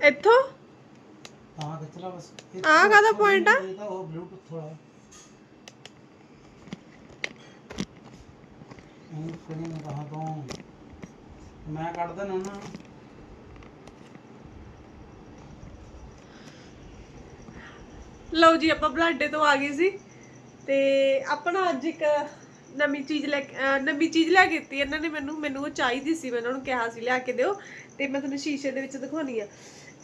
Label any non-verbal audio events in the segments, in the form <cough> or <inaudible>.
ਇੱਥੋਂ? ਹਾਂ ਕਿਤਨਾ ਬਸ। ਆਹ ਕਾਹਦਾ point ਆ? ਇਹ ਤਾਂ ਉਹ ਬਲੂਟੁੱਥ ਵਾਲਾ ਇਹ ਕਿਹਨੇ ਨੇ ਕਹਾ ਤੋਂ ਮੈਂ ਕੱਢ ਦੇਣਾ ਨਾ। ਲਓ ਜੀ ਆਪਾਂ ਬਲਾਡੇ ਤੋਂ ਆ ਗਏ ਸੀ। ਤੇ ਆਪਣਾ ਅੱਜ ਇੱਕ ਨਵੀਂ ਚੀਜ਼ ਲੈ ਕੇ ਅਹ ਨਵੀਂ ਚੀਜ਼ ਲੈ ਕੇ ਦਿੱਤੀ ਇਹਨਾਂ ਨੇ ਮੈਨੂੰ ਮੈਨੂੰ ਉਹ ਚਾਹੀਦੀ ਸੀ ਮੈਂ ਉਹਨਾਂ ਨੂੰ ਕਿਹਾ ਸੀ ਲਿਆ ਕੇ ਦਿਓ। ਤੇ ਮੈਂ ਤੁਹਾਨੂੰ ਸ਼ੀਸ਼ੇ ਦੇ ਵਿੱਚ ਦਿਖਾਉਣੀ ਆ।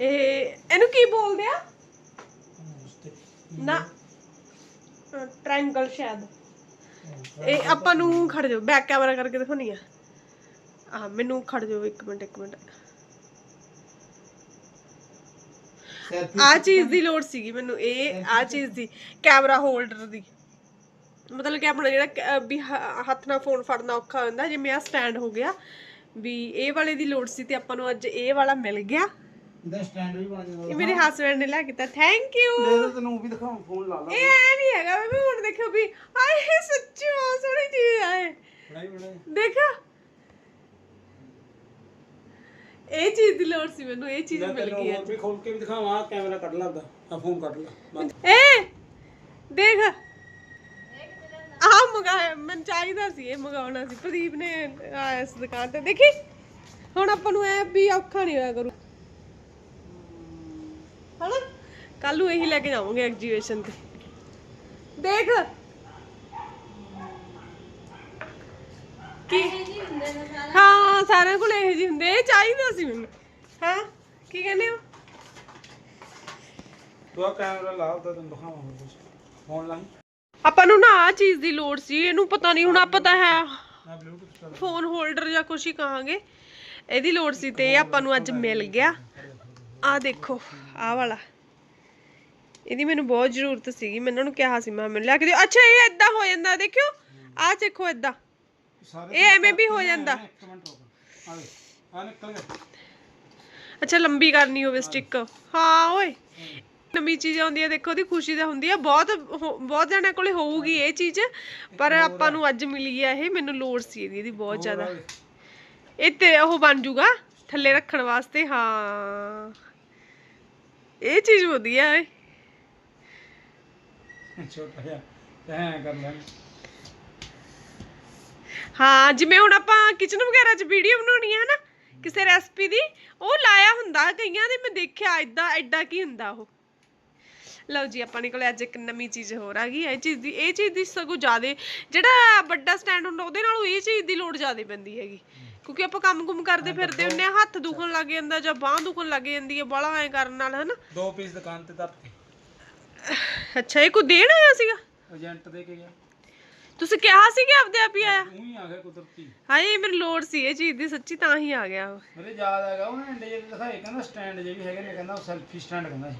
ਇਹ ਇਹਨੂੰ ਕੀ ਬੋਲਦੇ ਆ? ਨਾ। ਟ੍ਰਾਇੰਗਲ ਸ਼ਾਇਦ। ਇਹ ਆਪਾਂ ਨੂੰ ਖੜ ਜਾਓ ਬੈਕ ਕੈਮਰਾ ਕਰਕੇ ਦਿਖਾਉਣੀ ਆ। ਆ ਮੈਨੂੰ ਖੜ ਜਾਓ ਇੱਕ ਮਿੰਟ ਇੱਕ ਮਿੰਟ। ਸੈਲਫੀ ਆ ਚੀਜ਼ ਦੀ ਲੋੜ ਸੀਗੀ ਮੈਨੂੰ ਇਹ ਆ ਚੀਜ਼ ਦੀ ਕੈਮਰਾ ਹੋਲਡਰ ਦੀ। ਮਤਲਬ ਕਿ ਆਪਣਾ ਜਿਹੜਾ ਵੀ ਹੱਥ ਨਾਲ ਫੋਨ ਫੜਨਾ ਔਖਾ ਹੋ ਜਾਂਦਾ ਜਿਵੇਂ ਆ ਸਟੈਂਡ ਹੋ ਗਿਆ ਵੀ ਇਹ ਵਾਲੇ ਦੀ ਲੋੜ ਸੀ ਤੇ ਆਪਾਂ ਨੂੰ ਅੱਜ ਇਹ ਵਾਲਾ ਮਿਲ ਗਿਆ। ਇਹਦਾ ਸਟੈਂਡ ਵੀ ਬਣ ਜਾਂਦਾ ਇਹ ਮੇਰੇ ਹਸਬੰਡ ਨੇ ਲੈ ਕੇ ਦਿੱਤਾ ਥੈਂਕ ਯੂ ਲੈ ਤਾਂ ਤੈਨੂੰ ਵੀ ਦਿਖਾਉਂ ਫੋਨ ਲਾ ਲਾ। ਇਹ ਐ ਨਹੀਂ ਹੈਗਾ ਮੈਂ ਹੁਣ ਦੇਖਿਓ ਵੀ ਆਏ ਸੱਚੀ ਬਹੁਤ ਸੋਹਣੀ ਚੀਜ਼ ਬੜਾਈ ਦੇਖਾ। ਇਹ ਚੀਜ਼ ਦੀ ਲੋੜ ਸੀ ਮੈਨੂੰ ਇਹ ਚੀਜ਼ ਮਿਲ ਗਈ ਹੋਰ ਵੀ ਖੋਲ ਕੇ ਵੀ ਦਿਖਾਵਾਂ ਕੈਮਰਾ ਕੱਢ ਲਾ ਆ ਫੋਨ ਕੱਢ ਲਾ ਏ ਦੇਖ। ਆਹ ਮੰਗਾਇਆ ਮੈਨੂੰ ਚਾਹੀਦਾ ਸੀ ਇਹ ਮੰਗਾਉਣਾ ਸੀ। ਪ੍ਰਦੀਪ ਨੇ ਆਇਆ ਇਸ ਦੁਕਾਨ ਤੇ ਦੇਖੀ। ਹੁਣ ਆਪਾਂ ਨੂੰ ਐ ਵੀ ਔਖਾ ਨਹੀਂ ਹੋਇਆ ਕਰੂ ਹਣਾ ਕੱਲ ਨੂੰ ਇਹੀ ਲੈ ਕੇ ਜਾਵਾਂਗੇ ਐਗਜੀਬਿਸ਼ਨ ਤੇ। ਦੇਖ। ਕੀ? ਹਾਂ ਸਾਰਿਆਂ ਕੋਲ ਇਹ ਜੀ ਹੁੰਦੇ ਇਹ ਚਾਹੀਦਾ ਸੀ ਮੈਨੂੰ। ਹਾਂ ਕੀ ਕਹਿੰਦੇ ਹੋ? ਤੂੰ ਆ ਕੈਮਰਾ ਲਾ ਉਹਦਾ ਤੈਨੂੰ ਦਿਖਾਵਾਂ ਕੁਝ ਫੋਨ ਲਾਈ। ਆਪਾਂ ਨੂੰ ਨਾ ਆ ਚੀਜ਼ ਦੀ ਲੋੜ ਸੀ ਇਹਨੂੰ ਪਤਾ ਨਹੀਂ ਹੁਣ ਆਪਾਂ ਤਾਂ ਹੈ। ਮੈਂ ਬਲੂਟੁੱਥ ਚੱਲ ਫੋਨ ਹੋਲਡਰ ਜਾਂ ਕੁਛ ਹੀ ਕਹਾਂਗੇ ਇਹਦੀ ਲੋੜ ਸੀ ਤੇ ਇਹ ਆਪਾਂ ਨੂੰ ਅੱਜ ਮਿਲ ਗਿਆ। ਆ ਦੇਖੋ ਆ ਵਾਲਾ। ਇਹਦੀ ਮੈਨੂੰ ਬਹੁਤ ਜ਼ਰੂਰਤ ਸੀਗੀ ਮੈਂ ਇਹਨਾਂ ਨੂੰ ਕਿਹਾ ਸੀ ਮੈਂ ਮੈਨੂੰ ਲਿਆ ਕੇ ਦਿਓ। ਅੱਛਾ ਇਹ ਇਦਾਂ ਹੋ ਜਾਂਦਾ ਦੇਖਿਓ ਆ ਦੇਖੋ ਇਦਾਂ ਇਹ ਐਵੇਂ ਵੀ ਹੋ ਜਾਂਦਾ। ਇੱਕ ਮਿੰਟ ਰੁਕ ਆ ਦੇ ਆ ਨਿਕਲ ਗਿਆ। ਅੱਛਾ ਲੰਬੀ ਕਰਨੀ ਹੋਵੇ ਸਟਿੱਕ ਹਾਂ ਓਏ ਨਵੀਂ ਚੀਜ਼ ਆਉਂਦੀ ਹੈ ਦੇਖੋ ਉਹਦੀ ਖੁਸ਼ੀ ਤਾਂ ਹੁੰਦੀ ਹੈ। ਬਹੁਤ ਬਹੁਤ ਜਣਿਆਂ ਕੋਲੇ ਹੋਊਗੀ ਇਹ ਚੀਜ਼ ਪਰ ਆਪਾਂ ਨੂੰ ਅੱਜ ਮਿਲੀ ਹੈ ਇਹ ਮੈਨੂੰ ਲੋੜ ਸੀ ਇਹਦੀ ਇਹਦੀ ਬਹੁਤ ਜ਼ਿਆਦਾ। ਇਹ ਤੇ ਉਹ ਬਣ ਜੂਗਾ ਥੱਲੇ ਰੱਖਣ ਵਾਸਤੇ ਹਾਂ। ਇਹ ਚੀਜ਼ ਵਧੀਆ ਹੈ। <laughs> ਛੋਟਾ ਜਿਹਾ ਐ ਕਰ ਲੈ ਹਾਂ ਜਿਵੇਂ ਹੁਣ ਆਪਾਂ ਕਿਚਨ ਵਗੈਰਾ 'ਚ ਵੀਡੀਓ ਬਣਾਉਣੀ ਹੈ ਨਾ ਕਿਸੇ ਰੈਸਪੀ ਦੀ ਉਹ ਲਾਇਆ ਹੁੰਦਾ ਕਈਆਂ ਦੇ ਮੈਂ ਦੇਖਿਆ ਐਦਾਂ ਐਡਾ ਕੀ ਹੁੰਦਾ ਉਹ। ਲਓ ਜੀ ਆਪਾਂ ਨੇ ਕੋਲ ਅੱਜ ਇੱਕ ਨਵੀਂ ਚੀਜ਼ ਹੋਰ ਆ ਗਈ ਇਹ ਚੀਜ਼ ਦੀ ਇਹ ਚੀਜ਼ ਦੀ ਸਗੋਂ ਜ਼ਿਆਦੇ ਜਿਹੜਾ ਵੱਡਾ ਸਟੈਂਡ ਹੁੰਦਾ ਉਹਦੇ ਨਾਲੋਂ ਇਹ ਚੀਜ਼ ਦੀ ਲੋੜ ਜ਼ਿਆਦੇ ਪੈਂਦੀ ਹੈਗੀ। ਕਿਉਂਕਿ ਆਪਾਂ ਕੰਮ ਕੁਮ ਕਰਦੇ ਫਿਰਦੇ ਹੁੰਨੇ ਆ ਹੱਥ ਦੁਖਣ ਲੱਗ ਜਾਂਦਾ ਜਾਂ ਬਾਹ ਦੁਖਣ ਲੱਗ ਜਾਂਦੀ ਹੈ ਬਾਲਾ ਐ ਕਰਨ ਨਾਲ ਹਨਾ? ਦੋ ਪੀਸ ਦੁਕਾਨ ਤੇ ਧਰ ਅੱਛਾ ਇਹ ਕੋਈ ਦੇਣ ਆਇਆ ਸੀਗਾ? ਏਜੰਟ ਦੇ ਕੇ ਗਿਆ। ਤੁਸੀਂ ਕਿਹਾ ਸੀ ਕਿ ਆਪਦੇ ਆਪ ਹੀ ਆਇਆ? ਤੂੰ ਹੀ ਆ ਗਿਆ ਕੁਦਰਤੀ। ਹਾਏ ਮੈਨੂੰ ਲੋੜ ਸੀ ਇਹ ਚੀਜ਼ ਦੀ ਸੱਚੀ ਤਾਂ ਹੀ ਆ ਗਿਆ ਉਹ। ਮੇਰੇ ਯਾਦ ਹੈਗਾ ਉਹਨੇ ਇੰਡੇ ਜਿਹੇ ਦਿਖਾਏ ਕਹਿੰਦਾ ਸਟੈਂਡ ਜੇ ਵੀ ਹੈਗੇ ਨੇ ਕਹਿੰਦਾ ਉਹ ਸੈਲਫੀ ਸਟੈਂਡ ਕਹਿੰਦਾ ਸੀ।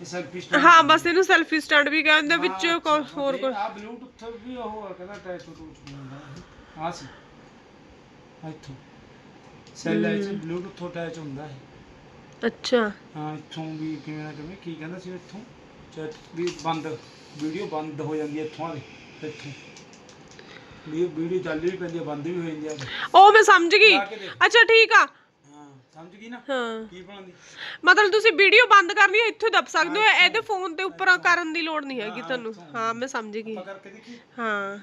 ਇਹ ਸੈਲਫੀ ਸਟੈਂਡ ਹਾਂ ਬਸ ਇਹਨੂੰ ਸੈਲਫੀ ਸਟੈਂਡ ਵੀ ਕਹਿੰਦੇ ਵਿੱਚ ਕੋ- ਹੋਰ ਕੋਈ? ਆ ਬਲੂਟੁੱਥ ਵੀ ਉਹ ਆ, ਕਹਿੰਦਾ ਅਟੈਚ ਟੂ ਹੁੰਦਾ ਆ ਸੀ। ਇੱਥੋਂ। ਸੈੱਲ ਵਿੱਚ ਬਲੂਟੁੱਥ ਅਟੈਚ ਹੁੰਦਾ ਹੈ ਅੱਛਾ। ਹਾਂ ਇੱਥੋਂ ਵੀ ਕਿਵੇਂ ਨਾ ਕਿਵੇਂ ਕੀ ਕਹਿੰਦਾ ਸੀ ਇੱਥੋਂ? ਚੈਟ ਵੀ ਬੰਦ ਵੀਡੀਓ ਬੰਦ ਹੋ ਜਾਂਦੀ ਹੈ ਇੱਥੋਂ ਦੇ ਇੱਥੋਂ। ਵੀ ਵੀਡੀਓ ਚੱਲ ਵੀ ਪੈਂਦੀ ਹੈ ਬੰਦ ਵੀ ਹੋ ਜਾਂਦੀ ਹੈ। ਉਹ ਮੈਂ ਸਮਝ ਗਈ। ਲਾ ਕੇ ਦੇਖ। ਅੱਛਾ ਠੀਕ ਆ। ਹਾਂ ਸਮਝ ਗਈ ਨਾ? ਹਾਂ। ਕੀ ਬਣਾਉਂਦੀ ਮਤਲਬ ਤੁਸੀਂ ਵੀਡੀਓ ਬੰਦ ਕਰਨੀ ਹੈ ਇੱਥੋਂ ਦੱਬ ਸਕਦੇ ਹੋ ਇਹਦੇ ਫੋਨ ਤੇ ਉੱਪਰ ਕਰਨ ਦੀ ਲੋੜ ਨਹੀਂ ਹੈਗੀ ਤੁਹਾਨੂੰ। ਹਾਂ ਮੈਂ ਸਮਝ ਗਈ। ਆਪਾਂ ਕਰਕੇ ਦੇਖੀ ਹਾਂ।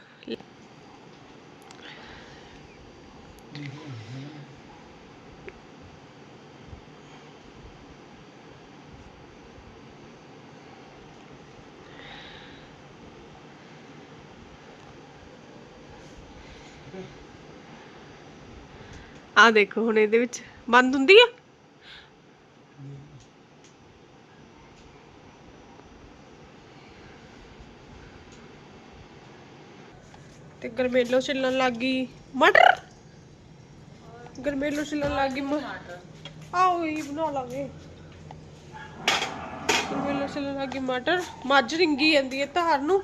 ਆ ਦੇਖੋ ਹੁਣ ਇਹਦੇ ਵਿੱਚ ਬੰਦ ਹੁੰਦੀ ਆ? ਤੇ ਗਰਮੇਲੋ ਛਿੱਲਣ ਲੱਗ ਗਈ। ਮਟਰ? ਗਰਮੇਲੋ ਛਿੱਲਣ ਲੱਗ ਗਈ ਮਟਰ ਆਓ ਇਹ ਬਣਾ ਲਾਂਗੇ। ਗਰਮੇਲੋ ਛਿੱਲਣ ਲੱਗ ਗਈ ਮਟਰ। ਮੱਝ ਰਿੰਗੀ ਜਾਂਦੀ ਹੈ ਧਾਰ ਨੂੰ।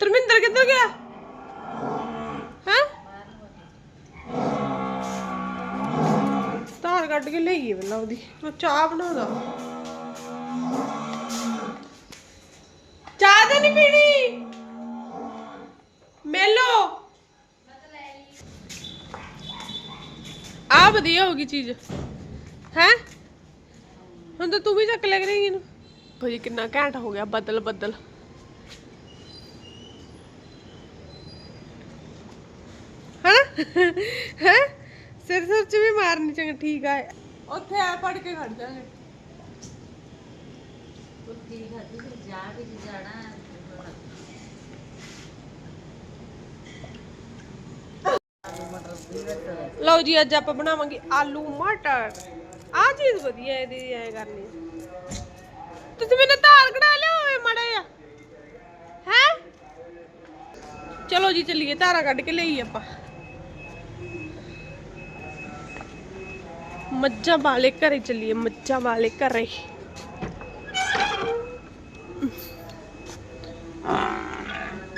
ਧਰਮਿੰਦਰ ਕਿੱਧਰ ਗਿਆ? ਕੱਢ ਕੇ ਲਈਏ ਪਹਿਲਾਂ ਉਹਦੀ। ਮੈਂ ਚਾਹ ਬਣਾਉਂਦਾ ਚਾਹ ਤਾਂ ਨਹੀਂ ਪੀਣੀ। ਮੇਲੋ। ਆ ਵਧੀਆ ਹੋ ਗਈ ਚੀਜ਼। ਹੈ? ਹੁਣ ਤਾਂ ਤੂੰ ਵੀ ਚੱਕ ਲੱਗ ਰਹੀ ਇਹਨੂੰ। ਹੋ ਕਿੰਨਾ ਘੈਂਟ ਹੋ ਗਿਆ, ਬੱਦਲ ਬੱਦਲ। ਹਨਾ ਹੈ? ਸਿਰ ਸਿਰ ਚ ਵੀ ਮਾਰਨੀ ਚੰਗਾ ਠੀਕ ਆ। ਉੱਥੇ ਆ ਪੜ ਕੇ ਖੜ ਜਾਗੇ ਲਓ ਜੀ ਅੱਜ ਆਪਾਂ ਬਣਾਵਾਂਗੇ ਆਲੂ ਮਟਰ। ਆ ਚੀਜ਼ ਵਧੀਆ ਇਹਦੀ ਐ ਕਰਨੀ। ਤੁਸੀਂ ਮੈਨੂੰ ਧਾਰ ਕਢਾ ਲਿਓ ਓਏ ਮੜਾ ਆ ਹੈ? ਚਲੋ ਜੀ ਚੱਲੀਏ ਧਾਰਾ ਕੱਢ ਕੇ ਲਈ ਆਪਾਂ। ਮੱਝਾਂ ਵਾਲੇ ਘਰੇ ਚੱਲੀਏ ਮੱਝਾਂ ਵਾਲੇ ਘਰੇ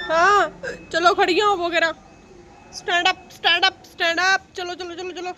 ਹਾਂ ਚਲੋ ਖੜੀਆਂ ਹੋਵੋ ਕਰਾ stand up stand up stand up ਚਲੋ ਚਲੋ ਚਲੋ ਚਲੋ